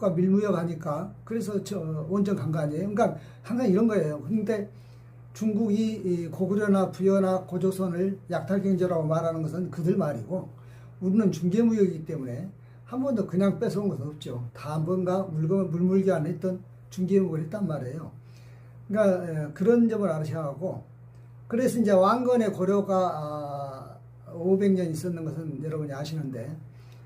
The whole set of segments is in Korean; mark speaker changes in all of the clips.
Speaker 1: 과 밀무역 하니까 그래서 저 원전 간 거 아니에요. 그러니까 항상 이런 거예요. 근데 중국이 이 고구려나 부여나 고조선을 약탈 경제라고 말하는 것은 그들 말이고 우리는 중개 무역이기 때문에 한 번도 그냥 뺏어온 것은 없죠. 다 뭔가 물건 물물기 안 했던 중개 무역을 했단 말이에요. 그러니까 에, 그런 점을 알으셔야 하고 그래서 이제 왕건의 고려가 아, 500년 있었는 것은 여러분이 아시는데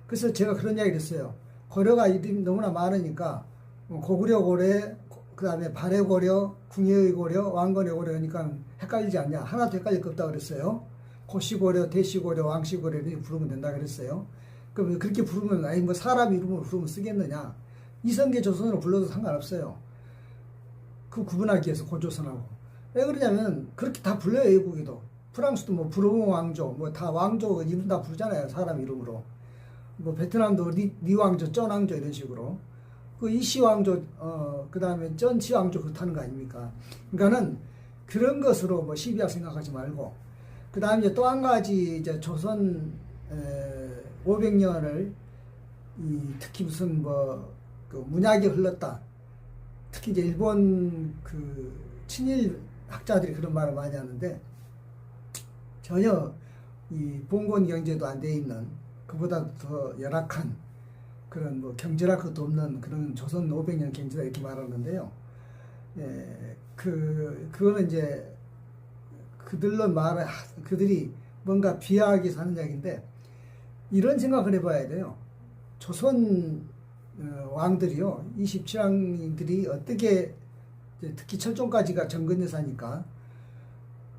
Speaker 1: 그래서 제가 그런 이야기를 했어요. 고려가 이름이 너무나 많으니까 뭐 고구려 고래 그 다음에 발해 고려, 궁예의 고려, 왕건의 고려니까 헷갈리지 않냐. 하나도 헷갈릴 거 없다 그랬어요. 고시 고려, 대시 고려, 왕시 고려 이렇게 부르면 된다 그랬어요. 그럼 그렇게 부르면 아니 뭐 사람 이름으로 부르면 쓰겠느냐. 이성계 조선으로 불러도 상관없어요. 그 구분하기 위해서 고조선하고. 왜 그러냐면 그렇게 다 불려요 외국에도. 프랑스도 뭐 브로몽 왕조 뭐 다 왕조 이름 다 부르잖아요 사람 이름으로. 뭐 베트남도 리, 리 왕조, 쩐 왕조 이런 식으로. 그 이시 왕조, 어, 그 다음에 쩐치 왕조 그렇다는 거 아닙니까? 그러니까는 그런 것으로 뭐 시비할 생각하지 말고. 그 다음에 이제 또한 가지 이제 조선 에, 500년을 이 특히 무슨 뭐 그 문학이 흘렀다. 특히 이제 일본 그 친일 학자들이 그런 말을 많이 하는데 전혀 이 봉건 경제도 안 돼 있는 그보다 더 열악한 그런 뭐 경제랄 것도 없는 그런 조선 500년 경제다 이렇게 말하는데요. 예, 그 그거는 이제 그들로 말 그들이 뭔가 비하하게 사는 이야기인데 이런 생각을 해봐야 돼요. 조선 어, 왕들이요, 27왕들이 어떻게 특히 철종까지가 정근여사니까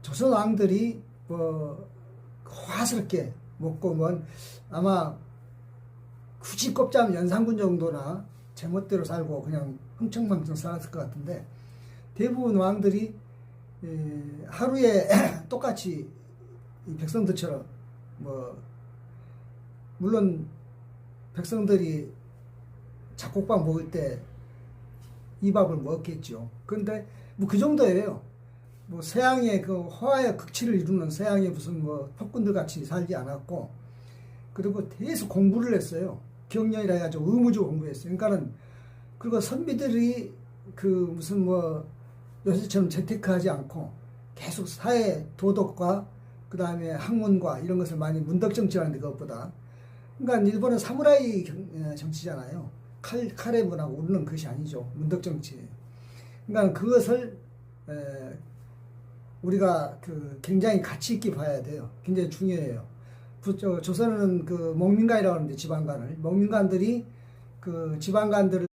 Speaker 1: 조선 왕들이 뭐 화스럽게 먹고 뭔 아마 굳이 꼽자면 연산군 정도나 제멋대로 살고 그냥 흥청망청 살았을 것 같은데 대부분 왕들이 에, 하루에 똑같이 이 백성들처럼 뭐 물론 백성들이 잡곡밥 먹을 때 이 밥을 먹었겠죠. 그런데 뭐 그 정도예요. 뭐 서양의 그 화의 극치를 이루는 서양의 무슨 뭐 폭군들 같이 살지 않았고 그리고 계속 공부를 했어요. 경련이라 해가지고 의무적으로 공부했어요. 그러니까는 그리고 선비들이 그 무슨 뭐 요새처럼 재테크하지 않고 계속 사회 도덕과 그 다음에 학문과 이런 것을 많이 문덕 정치하는데 그것보다 그러니까 일본은 사무라이 정치잖아요. 칼 칼의 문하고 우리는 그것이 아니죠. 문덕 정치. 그러니까 그것을 에, 우리가 그 굉장히 가치 있게 봐야 돼요. 굉장히 중요해요. 조선은 그 목민간이라고 하는데 지방간을 목민간들이 그 지방간들을